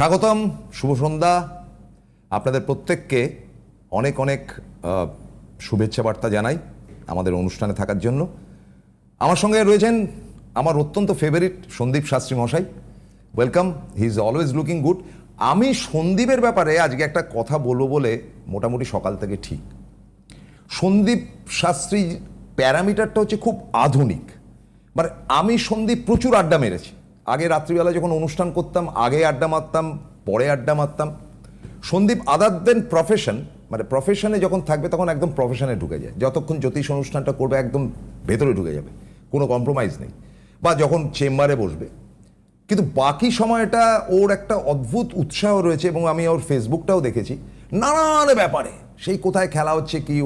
স্বাগতম, শুভ সন্ধ্যা। আপনাদের প্রত্যেককে অনেক অনেক শুভেচ্ছা বার্তা জানাই আমাদের অনুষ্ঠানে থাকার জন্য। আমার সঙ্গে রয়েছেন আমার অত্যন্ত ফেভারিট সন্দীপ শাস্ত্রী মশাই। Welcome he is always looking good আমি সন্দীপের ব্যাপারে আজকে একটা কথা বলব বলে মোটামুটি সকাল থেকে ঠিক। সন্দীপ শাস্ত্রী প্যারামিটারটা হচ্ছে খুব আধুনিক। মানে আমি সন্দীপ প্রচুর আড্ডা মেরেছি। আগে রাত্রিবেলা যখন অনুষ্ঠান করতাম, আগে আড্ডা মারতাম, পরে আড্ডা মারতাম। সন্দীপ আদার দেন প্রফেশন মানে প্রফেশনে যখন থাকবে তখন একদম প্রফেশনে ঢুকে যায়। যতক্ষণ জ্যোতিষ অনুষ্ঠানটা করবে, একদম ভেতরে ঢুকে যাবে। কোনো কম্প্রোমাইজ নেই। বা যখন চেম্বারে বসবে। কিন্তু বাকি সময়টা ওর একটা অদ্ভুত উৎসাহ রয়েছে এবং আমি ওর ফেসবুকটাও দেখেছি। নানান ব্যাপারে। সেই কোথায় খেলা হচ্ছে, কি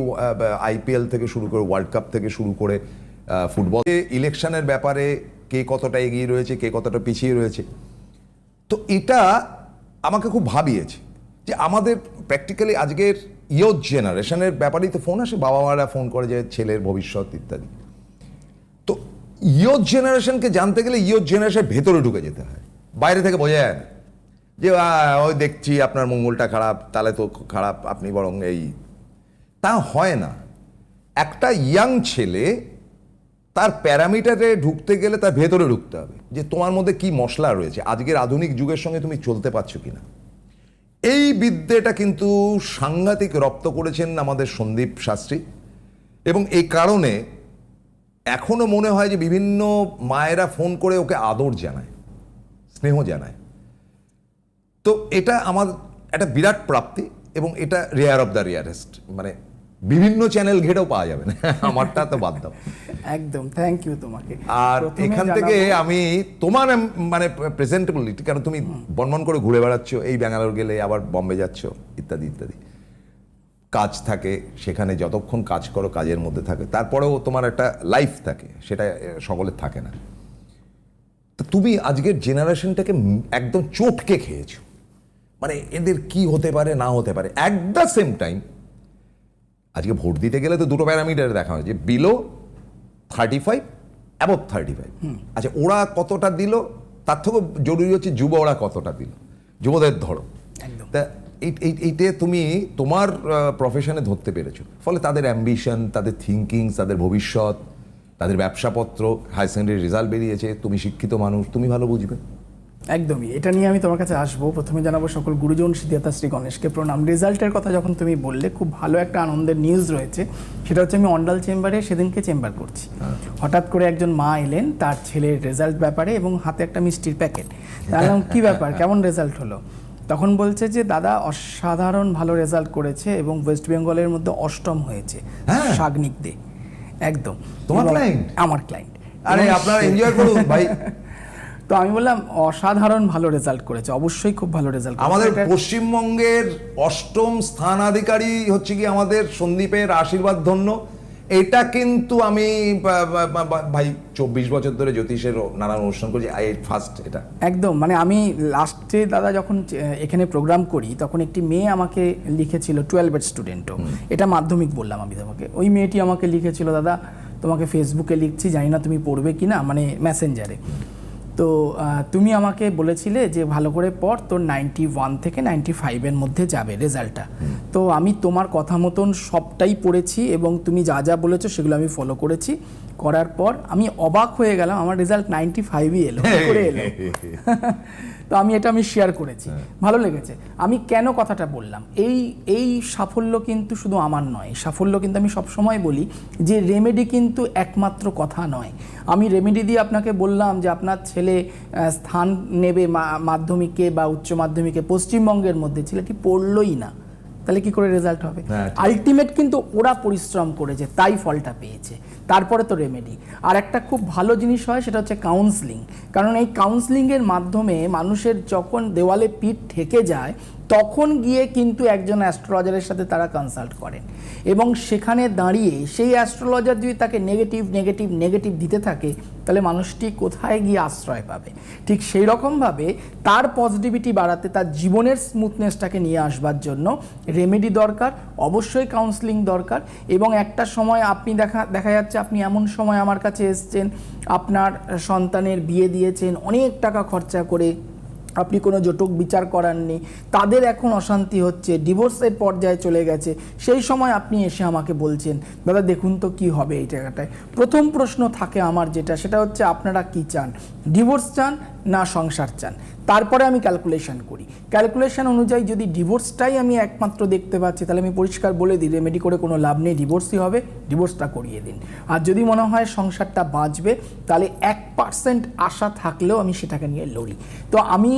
আইপিএল থেকে শুরু করে ওয়ার্ল্ড কাপ থেকে শুরু করে ফুটবল। ইলেকশনের ব্যাপারে কে কতটা এগিয়ে রয়েছে, কে কতটা পিছিয়ে রয়েছে। তো এটা আমাকে খুব ভাবিয়েছে যে আমাদের প্র্যাকটিক্যালি আজকের ইয়থ জেনারেশনের ব্যাপারেই তো ফোন আসে বাবা মারা ফোন করে যে ছেলের ভবিষ্যৎ ইত্যাদি। তো ইয়থ জেনারেশনকে জানতে গেলে ইয়থ জেনারেশনের ভেতরে ঢুকে যেতে হয়। বাইরে থেকে বোঝা যায় না। যে ওই দেখছি আপনার মঙ্গলটা খারাপ, তাহলে তো খারাপ, আপনি বরং এই। তা হয় না। একটা ইয়াং ছেলে তার প্যারামিটারে ঢুকতে গেলে তার ভেতরে ঢুকতে হবে যে তোমার মধ্যে কি মশলা রয়েছে। আজকের আধুনিক যুগের সঙ্গে তুমি চলতে পারছ কিনা। এই বিদ্যেটা কিন্তু সাংঘাতিক রপ্ত করেছেন আমাদের সন্দীপ শাস্ত্রী। এবং এই কারণে এখনও মনে হয় যে বিভিন্ন মায়েরা ফোন করে ওকে আদর জানায়, স্নেহ জানায়। তো এটা আমার, একটা বিরাট প্রাপ্তি এবং এটা রেয়ার অফ দ্য রেয়ারেস্ট মানে বিভিন্ন চ্যানেল ঘেটেও পাওয়া যাবে না। আমারটা তো বাদ দাও। একদম থ্যাংক ইউ তোমাকে। আর এখান থেকে আমি তোমার মানে প্রেজেন্টেবিলিটি কারণ তুমি বনবন করে ঘুরে বেড়াচ্ছ এই ব্যাঙ্গালোর গেলে আবার বম্বে যাচ্ছ ইত্যাদি ইত্যাদি। কাজ থাকে সেখানে যতক্ষণ কাজ করো কাজের মধ্যে থাকে। তারপরেও তোমার একটা লাইফ থাকে সেটা সকলের থাকে না। তো তুমি আজকের জেনারেশনটাকে একদম চটকে খেয়েছো। মানে এদের কি হতে পারে না হতে পারে অ্যাট দ্য সেম টাইম আজকে ভোট দিতে গেলে তো দুটো প্যারামিটার দেখা হয় যে below thirty five above thirty five আচ্ছা ওরা কতটা দিল? তার থেকেও জরুরি হচ্ছে যুব ওরা কতটা দিল? যুবদের ধরো। তা এই- এই- এইটে তুমি তোমার প্রফেশনে ধরতে পেরেছ। ফলে তাদের অ্যাম্বিশন তাদের থিঙ্কিং তাদের ভবিষ্যৎ তাদের ব্যবসাপত্র হায়ার সেকেন্ডারি রেজাল্ট বেরিয়েছে তুমি শিক্ষিত মানুষ তুমি ভালো বুঝবে। একদমই এটা নিয়ে আমি তোমার কাছে আসব। প্রথমে জানাব সকল গুরুজন সিদ্ধার্থ শ্রী গণেশকে প্রণাম। রেজাল্টের কথা যখন তুমি বললে খুব ভালো একটা আনন্দের নিউজ রয়েছে। সেটা হচ্ছে আমি অন্ডাল চেম্বারে সেদিনকে চেম্বার করছি। হঠাৎ করে একজন মা এলেন তার ছেলের রেজাল্ট ব্যাপারে এবং হাতে একটা মিষ্টির প্যাকেট জানলাম কি ব্যাপার? কেমন রেজাল্ট হলো? তখন বলছে যে দাদা অসাধারণ ভালো রেজাল্ট করেছে এবং ওয়েস্ট বেঙ্গলের মধ্যে অষ্টম হয়েছে হ্যাঁ। সাগনিক দে। একদম। তোমার client? আমার ক্লায়েন্ট আরে আপনারা এনজয় করুন ভাই। তো আমি বললাম অসাধারণ ভালো রেজাল্ট করেছে অবশ্যই খুব ভালো রেজাল্ট আমাদের পশ্চিমবঙ্গের অষ্টম স্থানাধিকারী হচ্ছে কি আমাদের সন্দীপের আশীর্বাদ ধন্য। এটা কিন্তু আমি ভাই চব্বিশ বছর ধরে জ্যোতিষের নানান অনুষ্ঠান করছি আই ফার্স্ট এটা। একদম মানে আমি লাস্টে দাদা যখন এখানে প্রোগ্রাম করি তখন একটি মেয়ে আমাকে লিখেছিল টুয়েলভের স্টুডেন্টও এটা মাধ্যমিক বললাম আমি তোমাকে। ওই মেয়েটি আমাকে লিখেছিল দাদা তোমাকে ফেসবুকে লিখছি জানি না তুমি পড়বে কি না মানে মেসেঞ্জারে তো তুমি আমাকে বলেছিলে যে ভালো করে পর তোর নাইনটি ওয়ান থেকে নাইনটি ফাইভের মধ্যে যাবে রেজাল্টটা তো আমি তোমার কথা মতন সবটাই পড়েছি এবং তুমি যা যা বলেছ সেগুলো আমি ফলো করেছি। করার পর আমি অবাক হয়ে গেলাম আমার রেজাল্ট নাইনটি ফাইভই এলো করে এলো? তো আমি এটা আমি শেয়ার করেছি। ভালো লেগেছে। আমি কেন কথাটা বললাম? এই এই সাফল্য কিন্তু শুধু আমার নয় সাফল্য কিন্তু আমি সবসময় বলি যে রেমেডি কিন্তু একমাত্র কথা নয়। আমি রেমেডি দিয়ে আপনাকে বললাম যে আপনার ছেলে স্থান নেবে মাধ্যমিকে বা উচ্চ মাধ্যমিকে পশ্চিমবঙ্গের মধ্যে ছেলেটি পড়লই না। তাহলে কি করে রেজাল্ট হবে? হ্যাঁ, আলটিমেট কিন্তু ওরা পরিশ্রম করেছে তাই ফলটা পেয়েছে। তারপরে তো রেমেডি আর একটা খুব ভালো জিনিস হয় সেটা হচ্ছে কাউন্সিলিং কারণ এই কাউন্সিলিংয়ের মাধ্যমে মানুষের যখন দেওয়ালে পিঠ ঠেকে যায় তখন গিয়ে কিন্তু একজন অ্যাস্ট্রোলজারের সাথে তারা কনসাল্ট করেন। এবং সেখানে দাঁড়িয়ে সেই অ্যাস্ট্রোলজার যদি তাকে নেগেটিভ নেগেটিভ নেগেটিভ দিতে থাকে, তাহলে মানুষটি কোথায় গিয়ে আশ্রয় পাবে? ঠিক সেই রকমভাবে তার পজিটিভিটি বাড়াতে তার জীবনের স্মুথনেসটাকে নিয়ে আসবার জন্য রেমেডি দরকার, অবশ্যই কাউন্সিলিং দরকার এবং একটা সময় আপনি দেখা দেখা যাচ্ছে আপনি এমন সময় আমার কাছে এসছেন, আপনার সন্তানের বিয়ে দিয়েছেন, অনেক টাকা খরচা করে আপনি কোনো জটক বিচার করাননি, তাদের এখন অশান্তি হচ্ছে, ডিভোর্সের পর্যায়ে চলে গেছে, সেই সময় আপনি এসে আমাকে বলছেন, দাদা, দেখুন তো কি হবে এই জায়গাটায়। প্রথম প্রশ্ন থাকে আমার যেটা, সেটা হচ্ছে আপনারা কি চান? ডিভোর্স চান না সংসার চান। তারপরে আমি ক্যালকুলেশন করি। ক্যালকুলেশন অনুযায়ী যদি ডিভোর্সটাই আমি একমাত্র দেখতে পাচ্ছি তাহলে আমি পরিষ্কার বলে দিই রেমেডি করে কোনো লাভ নেই ডিভোর্সই হবে ডিভোর্সটা করিয়ে দিন। আর যদি মনে হয় সংসারটা বাঁচবে তাহলে এক পার্সেন্ট আশা থাকলেও আমি সেটাকে নিয়ে লড়ি। তো আমি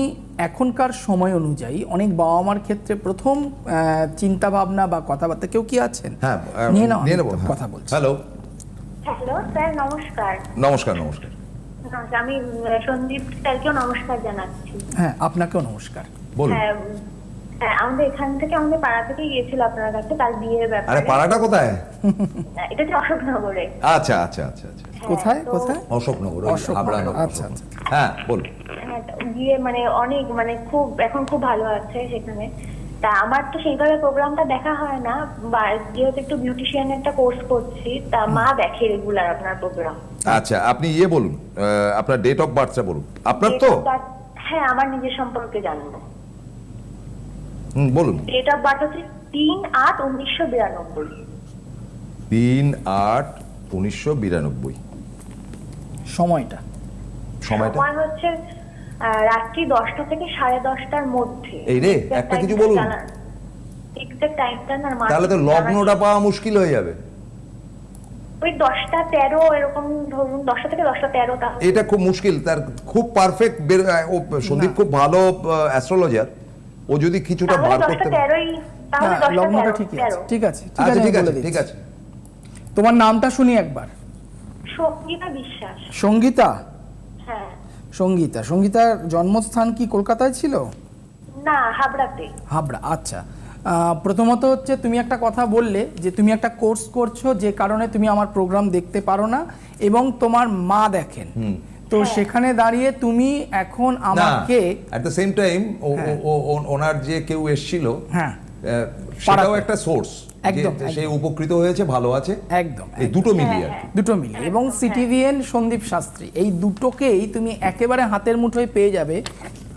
এখনকার সময় অনুযায়ী অনেক বাবা মার ক্ষেত্রে প্রথম চিন্তা ভাবনা বা কথাবার্তা কেউ কি আছেন? হ্যাঁ নিয়ে নাও হ্যাঁ। কথা বলছি। হ্যালো হ্যালো স্যার নমস্কার। নমস্কার নমস্কার, আমি সন্দীপ স্যারকেও নমস্কার জানাচ্ছি। হ্যাঁ আপনাকেও নমস্কার। বলুন। হ্যাঁ হ্যাঁ, আমাদের এখান থেকে আমাদের পাড়া থেকে গিয়েছিল আপনার কাছে তার বিয়ের আরে পাড়াটা কোথায়? এটা হচ্ছে অশোকনগরে। আচ্ছা আচ্ছা আচ্ছা আচ্ছা। হ্যাঁ, কোথায় কোথায়? অশোকনগর হাবড়া নগর, আচ্ছা, হ্যাঁ বলুন। হ্যাঁ, বিয়ে মানে অনেক মানে খুব এখন খুব ভালো আছে সেখানে। তা আমার তো সেইভাবে প্রোগ্রামটা দেখা হয় না যেহেতু একটু বিউটিশিয়ান একটা কোর্স করছি তা মা দেখে রেগুলার আপনার প্রোগ্রাম আচ্ছা আপনি ইয়ে বলুন আপনার ডেট অফ বার্থটা বলুন। আপনার তো? হ্যাঁ আমার নিজের সম্পর্কে জানব। হুম, বলুন। ডেট অফ বার্থ হচ্ছে তিন আট উনিশশো বিরানব্বই। তিন আট উনিশশো বিরানব্বই। সময়টা। সময়টা? সময় হচ্ছে রাত্রি দশটা থেকে সাড়ে দশটার মধ্যে। এই রে, একটা কিছু বলুন। এক্সাক্ট টাইমটা না তাহলে তো লগ্নটা পাওয়া মুশকিল হয়ে যাবে। ওই দশটা তেরো এরকম ধরুন দশটা থেকে দশটা তেরো তাহলে। এটা খুব মুশকিল তার খুব পারফেক্ট ও সন্দীপ খুব ভালো অ্যাস্ট্রোলজার ও যদি কিছুটা দশটা করতে লগ্নটা ঠিকই আছে। ঠিক আছে ঠিক আচ্ছা আছে ঠিক আছে ঠিক আছে। তোমার নামটা শুনি একবার। সঙ্গীতা বিশ্বাস। সঙ্গীতা? সঙ্গীতা। সঙ্গীতার জন্মস্থান কি কলকাতায় ছিল? না হাবড়াতে। হাবড়া আচ্ছা। প্রথমত হচ্ছে তুমি একটা কথা বললে যে তুমি একটা কোর্স করছ যে কারণে তুমি আমার প্রোগ্রাম দেখতে পারো না এবং তোমার মা দেখেন। তো সেখানে দাঁড়িয়ে তুমি এখন আমাকে অ্যাট দ্য সেম টাইম ওনার যে কেউ এসেছিল হ্যাঁ। সেটাও একটা সোর্স একদম, সে উপকৃত হয়েছে ভালো আছে। একদম এই দুটো মিলিয়ে আর কি। দুটো মিলিয়ে। এবং সিটিভিএন সন্দীপ শাস্ত্রী এই দুটোকেই তুমি একেবারে হাতের মুঠোয় পেয়ে যাবে।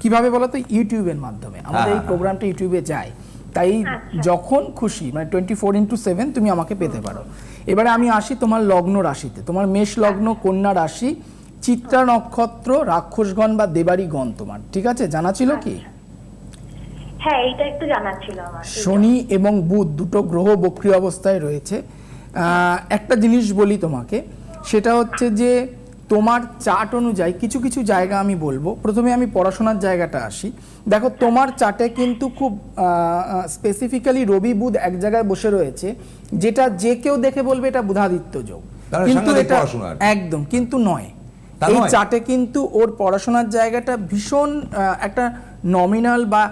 কীভাবে বলো তো? ইউটিউবের মাধ্যমে। আমাদের এই হ্যাঁ, প্রোগ্রামটা ইউটিউবে যায়। তাই যখন খুশি মানে টোয়েন্টি ফোর ইন্টু সেভেন তুমি আমাকে পেতে পারো। এবারে আমি আসি তোমার লগ্ন রাশিতে। তোমার মেষ লগ্ন কন্যা রাশি চিত্রা নক্ষত্র রাক্ষসগণ বা দেবাড়িগণ তোমার। ঠিক আছে? জানা ছিল কি? হ্যাঁ এইটা একটু জানার ছিল আমার শনি এবং বুধ দুটো গ্রহ বক্রী অবস্থায় রয়েছে। আহ, একটা জিনিস বলি তোমাকে সেটা হচ্ছে যে তোমার চার্ট অনুযায়ী কিছু কিছু জায়গা আমি বলব। প্রথমে আমি পড়াশোনার জায়গাটা আসি। দেখো তোমার চার্টে কিন্তু খুব স্পেসিফিক্যালি রবি বুধ এক জায়গায় বসে রয়েছে যেটা যে কেউ দেখে বলবে এটা বুধাদিত্য যোগ। কিন্তু এটা। একদম কিন্তু নয়। এই? চার্টে কিন্তু ওর পড়াশোনার জায়গাটা ভীষণ আহ, একটা নমিনাল বা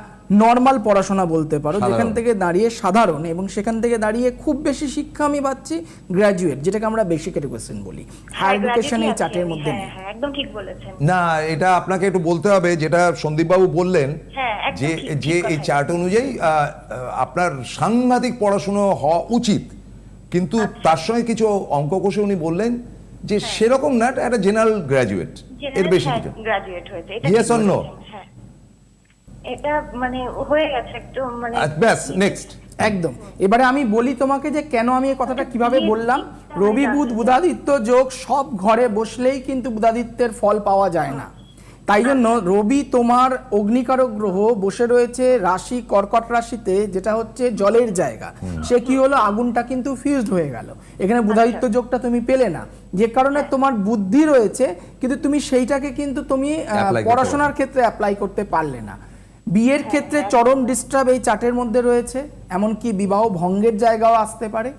নর্মাল পড়াশোনা বলতে পারো যেখান থেকে দাঁড়িয়ে সাধারণ এবং সেখান থেকে দাঁড়িয়ে খুব বেশি শিক্ষা আমি পাচ্ছি গ্র্যাজুয়েট যেটাকে আমরা বেসিক এডুকেশন বলি। হায়ার এডুকেশন এই চার্টের মধ্যে হ্যাঁ নেই। হ্যাঁ একদম ঠিক বলেছেন। না এটা আপনাকে একটু বলতে হবে যেটা সন্দীপবাবু বললেন হ্যাঁ, যে যে এই চার্ট অনুযায়ী আপনার সাংঘাতিক পড়াশুনো হওয়া উচিত। কিন্তু আচ্ছা। তার সঙ্গে কিছু অঙ্ক কষে উনি বললেন যে হ্যাঁ। সেরকম না একটা জেনারেল গ্র্যাজুয়েট এর বেশি কিছু। গ্রাজুয়েট হয়েছে। এটা Yes ঠিক or no? বলেছেন, হ্যাঁ। এটা মানে হয়ে গেছে একটু মানে আচ্ছা, ব্যাস নেক্সট একদম। এবারে আমি বলি তোমাকে যে কেন আমি এই কথাটা কীভাবে বললাম? রবি বুধ বুধাদিত্য যোগ সব ঘরে বসলেই কিন্তু বুধাদিত্যের ফল পাওয়া যায় না। তাই জন্য রবি তোমার অগ্নিকারক গ্রহ বসে রয়েছে রাশি কর্কট রাশিতে যেটা হচ্ছে জলের জায়গা। সে কি হলো? আগুনটা কিন্তু ফিউজড হয়ে গেল। এখানে বুধাদিত্য যোগটা তুমি পেলে না। যে কারণে তোমার বুদ্ধি রয়েছে কিন্তু তুমি সেইটাকে কিন্তু তুমি আহ, পড়াশোনার ক্ষেত্রে অ্যাপ্লাই করতে পারলে না। বিয়ের ক্ষেত্রে চরম ডিস্টার্ব এই চার্টের মধ্যে রয়েছে এমনকি বিবাহ ভঙ্গের জায়গাও আসতে পারে।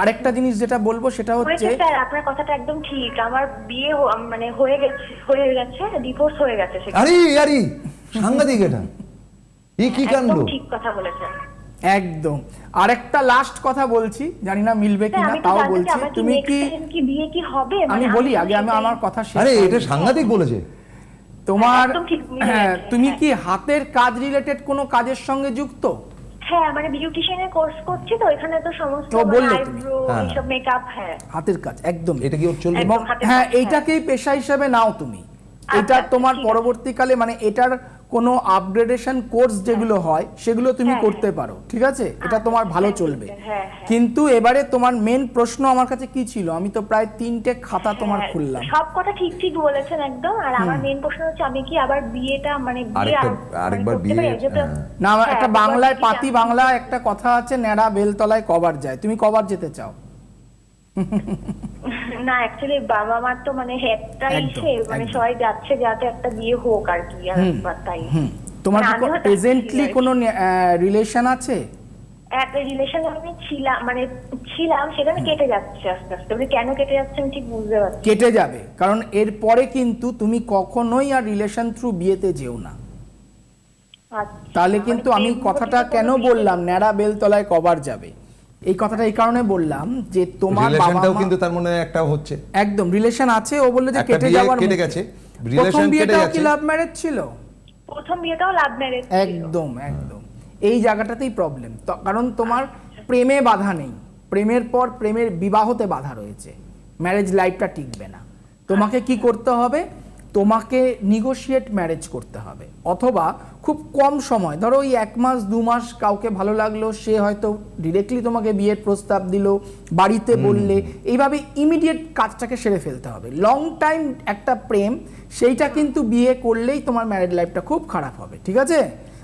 আরেকটা জিনিস যেটা বলব সেটা হচ্ছে স্যার আপনার কথাটা একদম ঠিক। আমার বিয়ে মানে হয়ে গেছে হয়ে গেছে ডিভোর্স হয়ে গেছে আরে আরে সাংঘাতিক এটা। এই কি কাণ্ড? ঠিক কথা বলেছেন। একদম। আরেকটা লাস্ট কথা বলছি জানি না মিলবে কিনা আমি তাও বলছি। তুমি কি কি বিয়ে কি হবে? আমি মানে বলি আগে আমি আমার কথা শেষ আরে এটা সাংঘাতিক বলেছে। তোমার হ্যাঁ তুমি হ্যাঁ। কি হাতের কাজ রিলেটেড কোনো কাজের সঙ্গে যুক্ত হ্যাঁ মানে বিউটিশিয়ানের কোর্স করছি তো এখানে তো সমস্ত তো বললে তুমি। আইব্রো হ্যাঁ। এইসব মেকআপ হ্যাঁ হাতের কাজ একদম এটা কি ওর চলবে এবং হ্যাঁ হ্যাঁ। এইটাকেই পেশা হিসেবে নাও তুমি এটা আচ্ছা, তোমার পরবর্তীকালে মানে এটার কোনো আপগ্রেডেশন কোর্স যেগুলো হয়। সেগুলো তুমি হ্যাঁ, করতে পারো ঠিক আছে? এটা তোমার ভালো হ্যাঁ, চলবে। হ্যাঁ, হ্যাঁ। কিন্তু এবারে তোমার মেন প্রশ্ন আমার কাছে কি ছিল? আমি তো প্রায় তিনটে খাতা তোমার হ্যাঁ, খুললাম। সব কথা ঠিক ঠিক বলেছেন একদম। আর আমার মেন প্রশ্ন হচ্ছে আমি কি আবার বিয়েটা মানে আরেকবার বিয়ে, হ্যাঁ। না হ্যাঁ, একটা বাংলায় পাতি বাংলা একটা কথা আছে ন্যাড়া বেলতলায় কবার যায়। তুমি কবার যেতে চাও? না অ্যাকচুয়ালি বাবা মার তো মানে একটা ইসে মানে সবাই যাচ্ছে যাতে একটা বিয়ে হোক আর কি আর তাই। তোমার মানে কি প্রেজেন্টলি কোনো রিলেশন আছে? একটা রিলেশন আমি ছিলাম মানে ছিলাম সেখানে কেটে যাচ্ছে আস্তে আস্তে। মানে কেন কেটে যাচ্ছে আমি ঠিক বুঝতে পারছি কেটে যাবে কারণ এরপরে কিন্তু তুমি কখনোই আর রিলেশন থ্রু বিয়েতে যেও না। আচ্ছা, তাহলে মানে কিন্তু আমি কথাটা কেন বললাম? ন্যাড়া বেলতলায় কবার যাবে। এই কথাটা এই কারণে বললাম যে তোমার বাবা রিলেশনটাও কিন্তু তার মনে একটা হচ্ছে। একদম রিলেশন আছে ও বলল যে কেটে যাওয়ার কেটে গেছে, প্রথম relation কেটে যাচ্ছে। লাভ ম্যারেজ ছিল? প্রথম বিয়েটাও লাভ ম্যারেজ একদম একদম। এই জায়গাটাতেই প্রবলেম কারণ তোমার প্রেমে বাধা নেই। প্রেমের পর প্রেমের বিবাহতে বাধা রয়েছে। ম্যারেজ লাইফটা টিকবে না। তোমাকে কি করতে হবে? তোমাকে নিগোশিয়েট ম্যারেজ করতে হবে অথবা খুব কম সময় ধরো ওই এক মাস দু মাস কাউকে ভালো লাগল সে হয়তো ডিরেক্টলি তোমাকে বিয়ের প্রস্তাব দিল বাড়িতে বললে এইভাবে ইমিডিয়েট কাজটাকে সেরে ফেলতে হবে। লং টাইম একটা প্রেম সেইটা কিন্তু বিয়ে করলেই তোমার ম্যারেড লাইফটা খুব খারাপ হবে ঠিক আছে?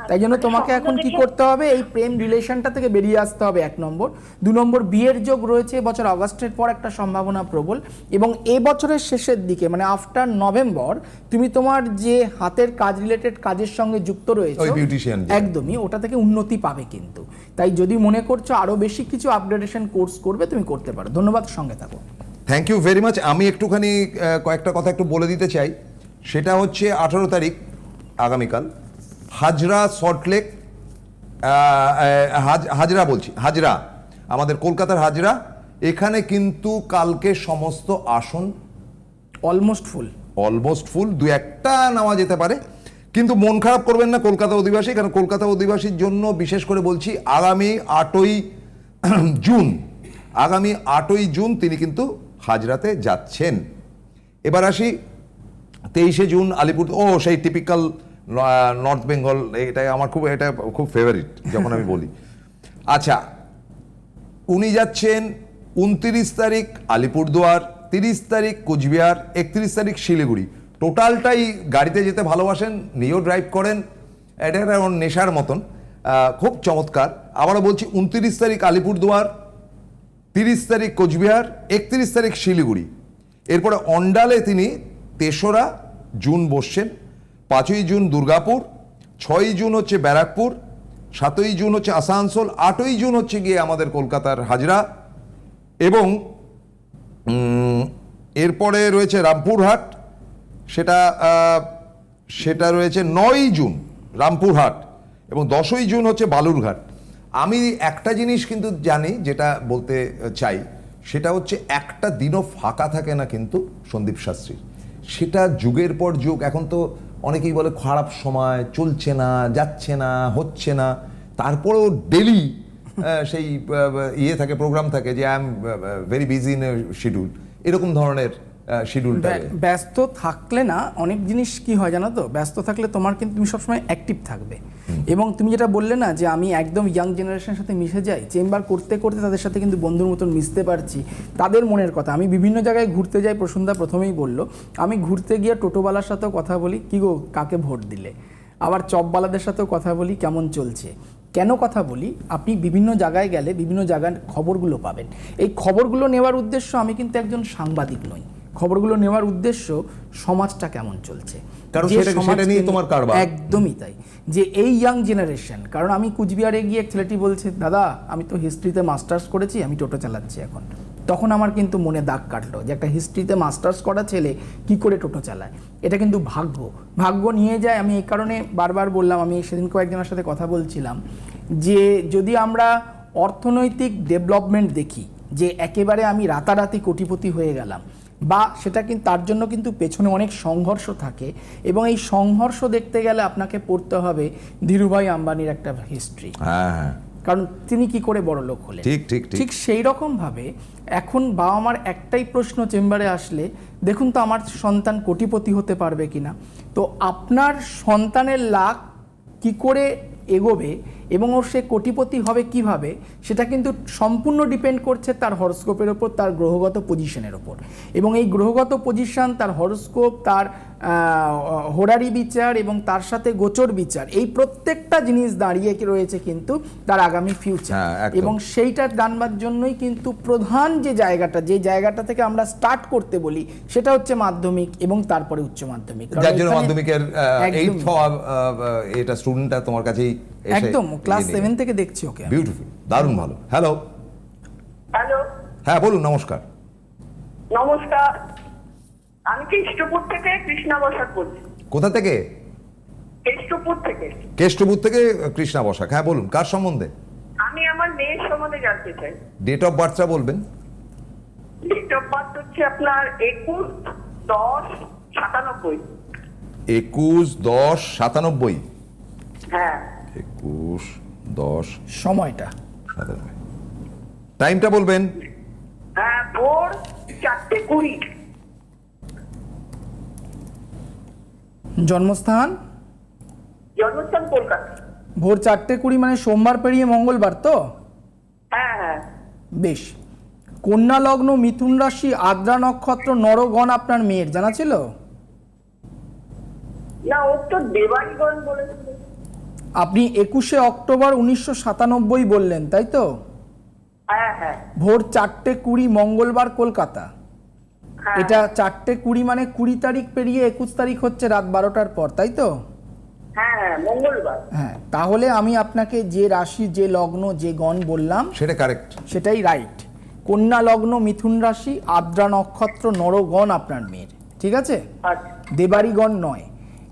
তাই জন্য মানে তোমাকে এখন কি করতে হবে? এই প্রেম রিলেশনটা থেকে বেরিয়ে আসতে হবে এক নম্বর। দু নম্বর বিয়ের যোগ রয়েছে এবছর অগস্টের পর একটা সম্ভাবনা প্রবল এবং এ বছরের শেষের দিকে মানে আফটার নভেম্বর তুমি তোমার যে হাতের কাজ রিলেটেড কাজের সঙ্গে যুক্ত রয়েছে একদমই ওটা থেকে উন্নতি পাবে কিন্তু। তাই যদি মনে করছ আরও বেশি কিছু আপগ্রেডেশন কোর্স করবে তুমি করতে পারো। ধন্যবাদ সঙ্গে থাকো। থ্যাংক ইউ ভেরি মাচ আমি একটুখানি কয়েকটা কথা একটু বলে দিতে চাই। সেটা হচ্ছে আঠারো তারিখ আগামীকাল। হাজরা সল্টলেক হাজরা বলছি হাজরা আমাদের কলকাতার হাজরা এখানে কিন্তু কালকে সমস্ত আসন অলমোস্ট ফুল অলমোস্ট ফুল দু একটা নেওয়া যেতে পারে কিন্তু মন খারাপ করবেন না কলকাতা অধিবাসী কারণ কলকাতা অধিবাসীর জন্য বিশেষ করে বলছি আগামী আটই জুন আগামী আটই জুন তিনি কিন্তু হাজরাতে যাচ্ছেন। এবার আসি তেইশে জুন আলিপুর ও সেই টিপিক্যাল নর্থ বেঙ্গল এটা আমার খুব এটা খুব ফেভারিট যখন আমি বলি। আচ্ছা উনি যাচ্ছেন উনত্রিশ তারিখ আলিপুরদুয়ার তিরিশ তারিখ কোচবিহার একত্রিশ তারিখ শিলিগুড়ি। টোটালটাই গাড়িতে যেতে ভালোবাসেন নিজেও ড্রাইভ করেন। এটা একটা নেশার মতন। খুব চমৎকার। আবারও বলছি উনত্রিশ তারিখ আলিপুরদুয়ার তিরিশ তারিখ কোচবিহার একত্রিশ তারিখ শিলিগুড়ি। এরপরে অন্ডালে তিনি তেসরা জুন বসছেন। পাঁচই জুন দুর্গাপুর, ছয়ই জুন হচ্ছে ব্যারাকপুর, সাতই জুন হচ্ছে আসানসোল, আটই জুন হচ্ছে গিয়ে আমাদের কলকাতার হাজরা এবং এরপরে রয়েছে রামপুরহাট, সেটা সেটা রয়েছে নয়ই জুন রামপুরহাট এবং দশই জুন হচ্ছে বালুরঘাট। আমি একটা জিনিস কিন্তু জানি, যেটা বলতে চাই, সেটা হচ্ছে একটা দিনও ফাঁকা থাকে না কিন্তু সন্দীপ শাস্ত্রীর। সেটা যুগের পর যুগ, এখন তো অনেকেই বলে খারাপ সময়, চলছে না, যাচ্ছে না, হচ্ছে না। তারপরেও ডেলি সেই ইয়ে থাকে প্রোগ্রাম থাকে যে I am very busy in schedule এরকম ধরনের শিডিউলটা ব্যস্ত থাকলে না অনেক জিনিস কি হয় জানো তো? ব্যস্ত থাকলে তোমার কিন্তু তুমি সবসময় অ্যাক্টিভ থাকবে। এবং তুমি যেটা বললে না যে আমি একদম ইয়াং জেনারেশনের সাথে মিশে যাই চেম্বার করতে করতে তাদের সাথে কিন্তু বন্ধুর মতন মিশতে পারছি তাদের মনের কথা। আমি বিভিন্ন জায়গায় ঘুরতে যাই প্রসন্দা প্রথমেই বলল আমি ঘুরতে গিয়ে টোটোওয়ালার সাথেও কথা বলি কি গো কাকে ভোট দিলে? আবার চপবালাদের সাথেও কথা বলি কেমন চলছে? কেন কথা বলি? আপনি বিভিন্ন জায়গায় গেলে বিভিন্ন জায়গার খবরগুলো পাবেন। এই খবরগুলো নেওয়ার উদ্দেশ্য আমি কিন্তু একজন সাংবাদিক নই। খবরগুলো নেওয়ার উদ্দেশ্য সমাজটা কেমন চলছে? কারণ সেটা- নিয়ে- তোমার কারবার। একদমই তাই। যে এই ইয়াং জেনারেশন কারণ আমি কুচবিহারে গিয়ে এক ছেলেটি বলছে দাদা আমি তো হিস্ট্রিতে মাস্টার্স করেছি আমি টোটো চালাচ্ছি এখন। তখন আমার কিন্তু মনে দাগ কাটলো যে একটা হিস্ট্রিতে মাস্টার্স করা ছেলে কি করে টোটো চালায়? এটা কিন্তু ভাগ্য। ভাগ্য নিয়ে যায় আমি এই কারণে বারবার বললাম আমি সেদিন কয়েকজনের সাথে কথা বলছিলাম যে যদি আমরা অর্থনৈতিক ডেভেলপমেন্ট দেখি যে একেবারে আমি রাতারাতি কোটিপতি হয়ে গেলাম বা সেটা কিন্তু তার জন্য কিন্তু পেছনে অনেক সংঘর্ষ থাকে এবং এই সংঘর্ষ দেখতে গেলে আপনাকে পড়তে হবে ধীরুভাই আম্বানির একটা হিস্ট্রি হ্যাঁ হ্যাঁ। কারণ তিনি কি করে বড় লোক হলেন? ঠিক ঠিক ঠিক। ঠিক সেই রকম ভাবে এখন বাবা মার একটাই প্রশ্ন চেম্বারে আসলে দেখুন তো আমার সন্তান কোটিপতি হতে পারবে কিনা? তো আপনার সন্তানের লাখ কি করে এগোবে এবং ওর সে কোটিপতি হবে কীভাবে, সেটা কিন্তু সম্পূর্ণ ডিপেন্ড করছে তার হরস্কোপের ওপর, তার গ্রহগত পজিশনের ওপর। এবং এই গ্রহগত পজিশন তার হরস্কোপ তার হোরারি বিচার এবং তার সাথে গোচর বিচার এই প্রত্যেকটা জিনিস দাঁড়িয়ে রয়েছে কিন্তু তার আগামী ফিউচার হ্যাঁ, এবং সেইটা জানবার জন্যই কিন্তু প্রধান যে জায়গাটা যে জায়গাটা থেকে আমরা স্টার্ট করতে বলি সেটা হচ্ছে মাধ্যমিক এবং তারপরে উচ্চ মাধ্যমিক। যার জন্য মাধ্যমিকের এইট এটা স্টুডেন্টটা তোমার কাছেই একদম ক্লাস সেভেন থেকে দেখছি ওকে। বিউটিফুল দারুণ ভালো। হ্যালো হ্যালো হ্যাঁ বলুন নমস্কার। নমস্কার। আমি কৃষ্ণপুর থেকে কৃষ্ণা বসাক বলছি? কোথা থেকে? কৃষ্ণপুর থেকে। কেষ্টপুর থেকে কৃষ্ণা বসাক হ্যাঁ বলুন কার সম্বন্ধে? আমি আমার মেয়ের সম্বন্ধে জানতে চাই। ডেট অফ বার্থটা বলবেন। ডেট অফ বার্থ হচ্ছে আপনার একুশ দশ সাতানব্বই। একুশ দশ সাতানব্বই। হ্যাঁ। একুশ দশ সময়টা। সাতানব্বই টাইমটা বলবেন। হ্যাঁ ভোর চারটে কুড়ি। জন্মস্থান? জন্মস্থান কলকাতা। ভোর চারটে কুড়ি মানে সোমবার পেরিয়ে মঙ্গলবার তো? হ্যাঁ হ্যাঁ। বেশ। কন্যা লগ্ন মিথুন রাশি আদ্রা নক্ষত্র নরগণ আপনার মেয়ের জানা ছিল? না ওর তো দেবারিগণ বলেছিল আপনি একুশে অক্টোবর উনিশশো সাতানব্বই বললেন তাই তো? হ্যাঁ হ্যাঁ। ভোর চারটে কুড়ি মঙ্গলবার কলকাতা। এটা চারটে কুড়ি মানে কুড়ি তারিখ পেরিয়ে একুশ তারিখ হচ্ছে রাত বারোটার পর তাই তো? হ্যাঁ হ্যাঁ মঙ্গলবার। হ্যাঁ তাহলে আমি আপনাকে যে রাশি যে লগ্ন যে গণ বললাম সেটা কারেক্ট সেটাই রাইট কন্যা লগ্ন মিথুন রাশি আদ্রা নক্ষত্র নরগণ আপনার মেয়ের ঠিক আছে? আচ্ছা। দেবারিগণ নয়।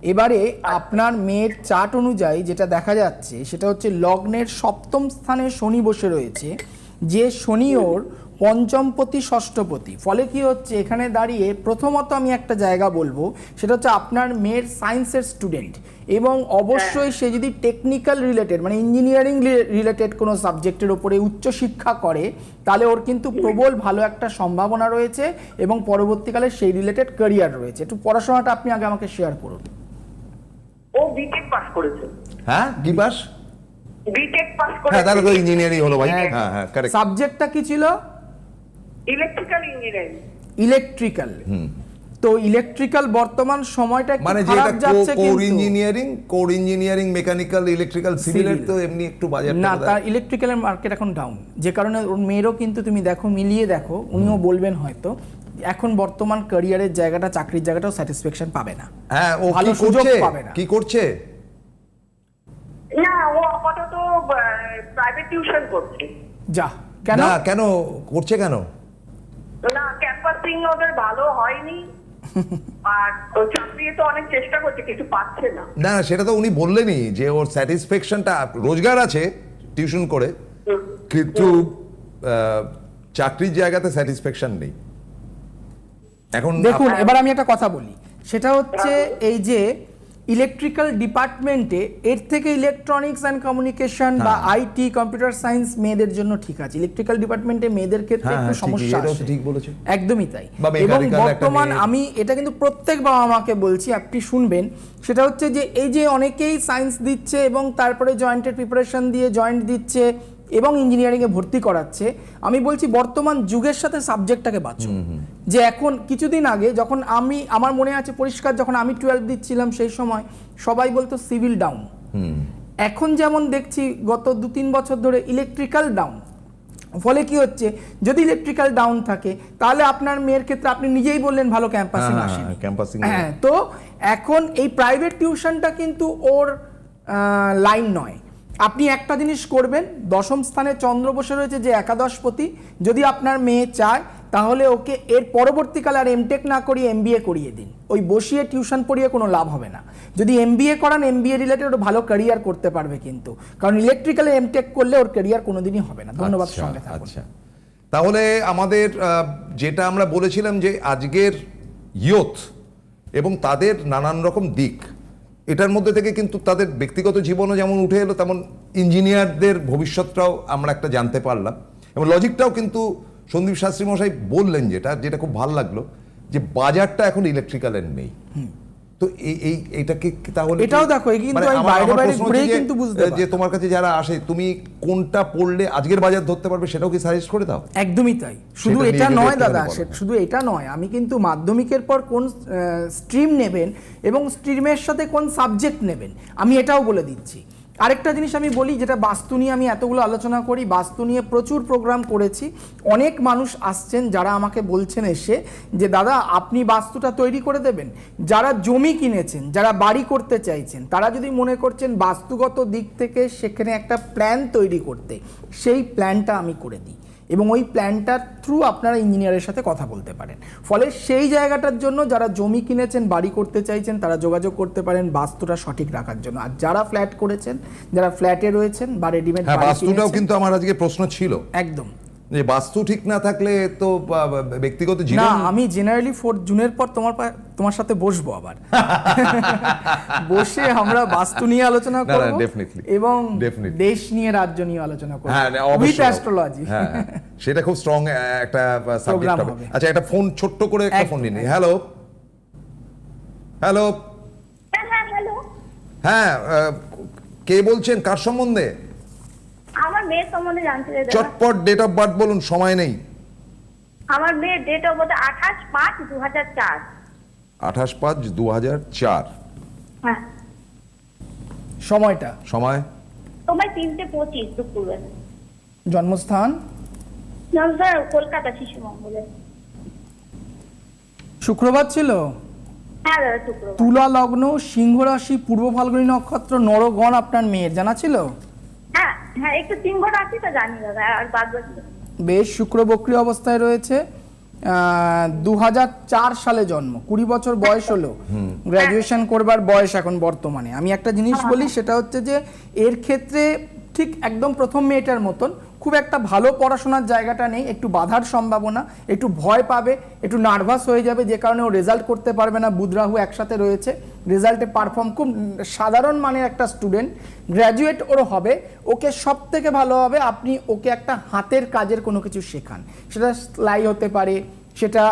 এবারে আপনার মেয়ের চার্ট অনুযায়ী যেটা দেখা যাচ্ছে সেটা হচ্ছে লগ্নের সপ্তম স্থানে শনি বসে রয়েছে। যে শনি ওর পঞ্চমপতি ষষ্ঠপতি। ফলে কি হচ্ছে? এখানে দাঁড়িয়ে প্রথমত আমি একটা জায়গা বলব সেটা হচ্ছে আপনার মেয়ের সায়েন্সের স্টুডেন্ট। এবং অবশ্যই সে যদি টেকনিক্যাল রিলেটেড মানে ইঞ্জিনিয়ারিং রিলেটেড কোনো সাবজেক্টের উপরে উচ্চশিক্ষা করে তাহলে ওর কিন্তু প্রবল ভালো একটা সম্ভাবনা রয়েছে এবং পরবর্তীকালে সেই রিলেটেড ক্যারিয়ার রয়েছে। একটু পড়াশোনাটা আপনি আগে আমাকে শেয়ার করুন। ও বিটেক পাস করেছে। হ্যাঁ কি পাস বিটেক পাস হ্যাঁ তাহলে তো ইঞ্জিনিয়ারিং হলো ভাই। হ্যাঁ হ্যাঁ কারেক্ট সাবজেক্টটা কি ছিল? ইলেকট্রিক্যাল ইঞ্জিনিয়ারিং ইলেকট্রিক্যাল তো ইলেকট্রিক্যাল বর্তমান সময়টা মানে যেটা যাচ্ছে core engineering core engineering mechanical electrical সিভিলের তো এমনি একটু বাজার না তার ইলেকট্রিক্যালের মার্কেট এখন ডাউন যে কারণে ওর মেয়েরও কিন্তু তুমি দেখো মিলিয়ে দেখো উনিও বলবেন হয়তো এখন বর্তমান ক্যারিয়ারের জায়গাটা চাকরির জায়গাটাও স্যাটিসফ্যাকশন পাবে না। হ্যাঁ ও কি করছে? কি করছে? না ও আপাতত প্রাইভেট টিউশন করছে। যা কেন? কেন? করছে কেন? না ক্যাম্পাসিং ওদের ভালো হয়নি। আর চাকরি তো অনেক চেষ্টা করছে কিছু পাচ্ছে না। না সেটা তো উনি বললেনই যে ওর স্যাটিসফ্যাকশনটা রোজগার আছে টিউশন করে। কিন্তু আহ, চাকরির জায়গাতে স্যাটিসফ্যাকশন নেই। এখন দেখুন এবার আমি একটা কথা বলি। সেটা হচ্ছে এই যে ইলেকট্রিক্যাল ডিপার্টমেন্টে এর থেকে ইলেকট্রনিক্স অ্যান্ড কমিউনিকেশন বা। আইটি কম্পিউটার সায়েন্স মেয়েদের জন্য ঠিক আছে। ইলেকট্রিক্যাল ডিপার্টমেন্টে মেয়েদের ক্ষেত্রে হ্যাঁ, একটু সমস্যা আসে। ঠিক। একদমই তাই। এবং বর্তমান আমি এটা কিন্তু প্রত্যেক বাবা মাকে বলছি আপনি শুনবেন। সেটা হচ্ছে যে এই যে অনেকেই সায়েন্স দিচ্ছে এবং তারপরে জয়েন্টের প্রিপারেশন দিয়ে জয়েন্ট দিচ্ছে এবং ইঞ্জিনিয়ারিংয়ে ভর্তি করাচ্ছে আমি বলছি বর্তমান যুগের সাথে সাবজেক্টটাকে বাঁচুন যে এখন কিছুদিন আগে যখন আমি আমার মনে আছে পরিষ্কার যখন আমি টুয়েলভ দিচ্ছিলাম সেই সময় সবাই বলতো সিভিল ডাউন এখন যেমন দেখছি গত দু তিন বছর ধরে ইলেকট্রিক্যাল ডাউন ফলে কি হচ্ছে যদি ইলেকট্রিক্যাল ডাউন থাকে তাহলে আপনার মেয়ের ক্ষেত্রে আপনি নিজেই বললেন ভালো ক্যাম্পাসিং আসে ক্যাম্পাসিং হ্যাঁ, হ্যাঁ তো এখন এই প্রাইভেট টিউশনটা কিন্তু ওর লাইন নয়। আপনি একটা জিনিস করবেন দশম স্থানে চন্দ্র বসে রয়েছে যে একাদশপতি যদি আপনার মেয়ে চায় তাহলে ওকে এর পরবর্তীকালে আর এমটেক না করিয়ে এমবিএ করিয়ে দিন। ওই বসিয়ে টিউশন পড়িয়ে কোনো লাভ হবে না। যদি এমবিএ করান এমবিএ রিলেটেড ওর ভালো ক্যারিয়ার করতে পারবে কিন্তু। কারণ ইলেকট্রিক্যালে এমটেক করলে ওর ক্যারিয়ার কোনোদিনই হবে না। ধন্যবাদ আচ্ছা, সঙ্গে থাকুন। আচ্ছা। তাহলে আমাদের যেটা আমরা বলেছিলাম যে আজকের ইয়থ এবং তাদের নানান রকম দিক এটার মধ্যে থেকে কিন্তু তাদের ব্যক্তিগত জীবনও যেমন উঠে এলো তেমন ইঞ্জিনিয়ারদের ভবিষ্যৎটাও আমরা একটা জানতে পারলাম। এবং লজিকটাও কিন্তু সন্দীপ শাস্ত্রী মশাই বললেন যেটা যেটা খুব ভালো লাগল যে বাজারটা এখন ইলেকট্রিক্যালের নেই। তো এই এই এটাকে তাহলে এটাও দেখো, কিন্তু মানে আমি বাইরে বাইরে ঘুরেই কিন্তু বুঝতে যে তোমার কাছে যারা আসে তুমি কোনটা পড়লে আজকের বাজার ধরতে পারবে সেটাও কি সাজেস্ট করে দাও? একদমই তাই। শুধু এটা নয় দাদা শুধু এটা নয় আমি কিন্তু মাধ্যমিকের পর কোন স্ট্রিম নেবেন এবং স্ট্রিমের সাথে কোন সাবজেক্ট নেবেন আমি এটাও বলে দিচ্ছি। আরেকটা জিনিস আমি বলি, যেটা বাস্তু নিয়ে আমি এতগুলো আলোচনা করি, বাস্তু নিয়ে প্রচুর প্রোগ্রাম করেছি। অনেক মানুষ আসছেন যারা আমাকে বলছেন এসে যে, দাদা, আপনি বাস্তুটা তৈরি করে দেবেন। যারা জমি কিনেছেন, যারা বাড়ি করতে চাইছেন, তারা যদি মনে করছেন বাস্তুগত দিক থেকে সেখানে একটা প্ল্যান তৈরি করতে, সেই প্ল্যানটা আমি করে দিই। এবং ওই প্ল্যানটার থ্রু আপনারা ইঞ্জিনিয়ারের সাথে কথা বলতে পারেন। ফলে সেই জায়গাটার জন্য যারা জমি কিনেছেন বাড়ি করতে চাইছেন তারা যোগাযোগ করতে পারেন বাস্তুটা সঠিক রাখার জন্য। আর যারা ফ্ল্যাট করেছেন যারা ফ্ল্যাটে রয়েছেন বা রেডিমেড হ্যাঁ বাস্তুটাও কিন্তু আমার আজকে প্রশ্ন ছিল। একদম। যে বাস্তু ঠিক না থাকলে তো ব্যক্তিগত না জীবন আমি জেনারেলি ফোর্থ জুনের পর তোমার তোমার সাথে বসবো আবার। বসে আমরা বাস্তু নিয়ে আলোচনা না, না, করব এবং দেশ নিয়ে রাজ্য নিয়ে আলোচনা করব। হ্যাঁ না, উইথ অবশ্যই। অ্যাস্ট্রোলজি হ্যাঁ হ্যাঁ। সেটা খুব স্ট্রং একটা সাবজেক্ট হবে। আচ্ছা একটা ফোন ছোট্ট করে একটা ফোন নিন। হ্যালো হ্যালো হ্যাঁ হ্যাঁ হ্যালো হ্যাঁ আহ, কে বলছেন? কার সম্বন্ধে? সম্বন্ধে জানতে চাই চটপট ডেট অফ বার্থ বলুন সময় নেই। আমার মেয়ের ডেট অফ বার্থ আঠাশ পাঁচ দু হাজার চার। আঠাশ পাঁচ দু হাজার চার। হ্যাঁ। সময়টা? সময়? তোমার তিনটে পঁচিশ দুপুরবেলা জন্মস্থান? কলকাতা শিশু মঙ্গলে। শুক্রবার ছিল? হ্যাঁ দাদা শুক্রবার। তুলা লগ্ন সিংহ রাশি পূর্ব ফাল্গুনী নক্ষত্র নরগণ আপনার মেয়ের জানা ছিল? হ্যাঁ হ্যাঁ একটু সিংহ রাশি তো জানি দাদা আর বাদ বাকি বেশ শুক্র বক্রী অবস্থায় রয়েছে। দু সালে জন্ম কুড়ি বছর বয়স হলো গ্র্যাজুয়েশন করবার বয়স এখন বর্তমানে। আমি একটা জিনিস বলি সেটা হচ্ছে যে এর ক্ষেত্রে ঠিক একদম প্রথম মেয়েটার মতন খুব একটা ভালো পড়াশোনার জায়গাটা নেই একটু বাধার সম্ভাবনা একটু ভয় পাবে একটু নার্ভাস হয়ে যাবে যে কারণে ও রেজাল্ট করতে পারবে না। বুধ রাহু একসাথে রয়েছে রেজাল্টে পারফর্ম খুব সাধারণ মানের একটা স্টুডেন্ট গ্র্যাজুয়েট ওর হবে। ওকে সব থেকে ভালো হবে আপনি ওকে একটা হাতের কাজের কোনো কিছু শেখান। সেটা সেলাই হতে পারে সেটা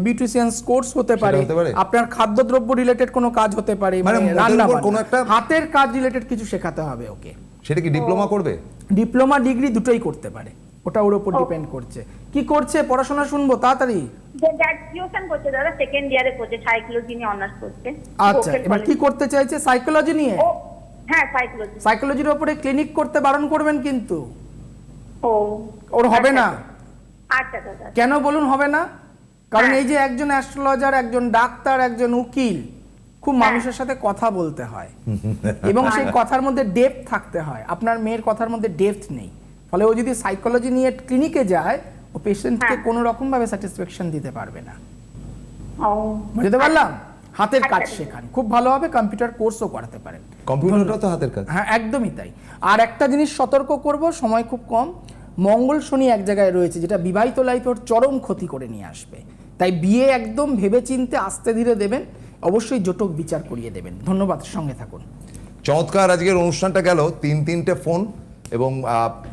বিউটিশিয়ানস কোর্স হতে পারে আপনার খাদ্যদ্রব্য রিলেটেড কোনো কাজ হতে পারে মানে মানে রান্না কোনো একটা- হাতের কাজ রিলেটেড কিছু শেখাতে হবে ওকে। সেটা কি ডিপ্লোমা করবে? ডিপ্লোমা ডিগ্রি দুটোই করতে পারে। ওটা ওর উপর ডিপেন্ড করছে। কি করছে? পড়াশোনা শুনব তাড়াতাড়ি। গ্র্যাজুয়েশন করছে দাদা সেকেন্ড ইয়ারে করছে সাইকোলজি নিয়ে অনার্স করছে। আচ্ছা এবার কি করতে চাইছে? সাইকোলজি নিয়ে? হ্যাঁ সাইকোলজি সাইকোলজির উপরে ক্লিনিক করতে বারণ করবেন কিন্তু। ও। ওর হবে না। আচ্ছা দাদা কেন বলুন হবে না? কারণ হ্যাঁ। এই যে একজন অ্যাস্ট্রোলজার একজন ডাক্তার একজন উকিল খুব হ্যাঁ। মানুষের সাথে কথা বলতে হয়। এবং সেই কথার মধ্যে ডেপথ থাকতে হয়। আপনার মেয়ের কথার মধ্যে ডেপথ নেই। ফলে ও যদি সাইকোলজি নিয়ে ক্লিনিকে যায় ও পেশেন্টকে হ্যাঁ। কোনো রকম ভাবে স্যাটিসফ্যাকশন দিতে পারবে না। ও। বুঝতে পারলাম? হাতের কাজ আচ্ছা। শেখান। খুব ভালোভাবে কম্পিউটার কোর্সও করাতে পারেন। কম্পিউটারটা তো হাতের কাজ। হ্যাঁ একদমই তাই। আর একটা জিনিস সতর্ক করব সময় খুব কম। মঙ্গল শনি এক জায়গায় রয়েছে যেটা বিবাহিত লাইফে ওর চরম ক্ষতি করে নিয়ে আসবে। তাই বিয়ে একদম ভেবেচিন্তে আস্তে ধীরে দেবেন। অবশ্যই জটক বিচার করিয়ে দেবেন। ধন্যবাদ সঙ্গে থাকুন। চমৎকার আজকের অনুষ্ঠানটা গেল তিন তিনটে ফোন এবং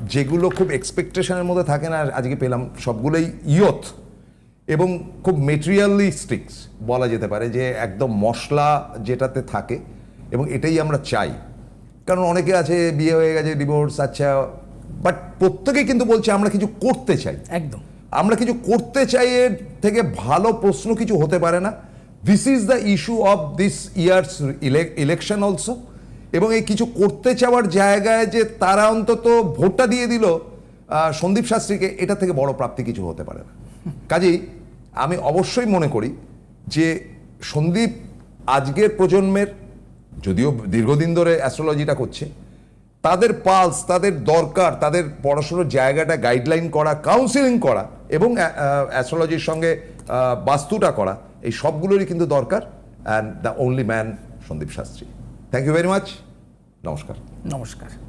যেগুলো খুব এক্সপেকটেশনের মধ্যে থাকে না আজকে পেলাম সবগুলোই ইয়ত। এবং খুব মেটেরিয়ালিস্টিক্স বলা যেতে পারে যে একদম মশলা যেটাতে থাকে এবং এটাই আমরা চাই। কারণ অনেকে আছে বিয়ে হয়ে গেছে ডিভোর্স আচ্ছা বাট প্রত্যেকে কিন্তু বলছে আমরা কিছু করতে চাই। একদম। আমরা কিছু করতে চাই এর থেকে ভালো প্রশ্ন কিছু হতে পারে না। This is the issue of this years election also এবং এই কিছু করতে চাওয়ার জায়গায় যে তারা অন্তত ভোটটা দিয়ে দিল সন্দীপ শাস্ত্রীকে এটা থেকে বড় প্রাপ্তি কিছু হতে পারে না। কাজেই আমি অবশ্যই মনে করি যে সন্দীপ আজকের প্রজন্মের, যদিও দীর্ঘদিন ধরে অ্যাস্ট্রোলজিটা করছে, তাদের পালস তাদের দরকার, তাদের পড়াশোনার জায়গাটা গাইডলাইন করা কাউন্সিলিং করা এবং অ্যাস্ট্রোলজির সঙ্গে বাস্তুটা করা, এই সবগুলোরই কিন্তু দরকার and the only man Sandeep Shastri. Thank you very much নমস্কার। নমস্কার।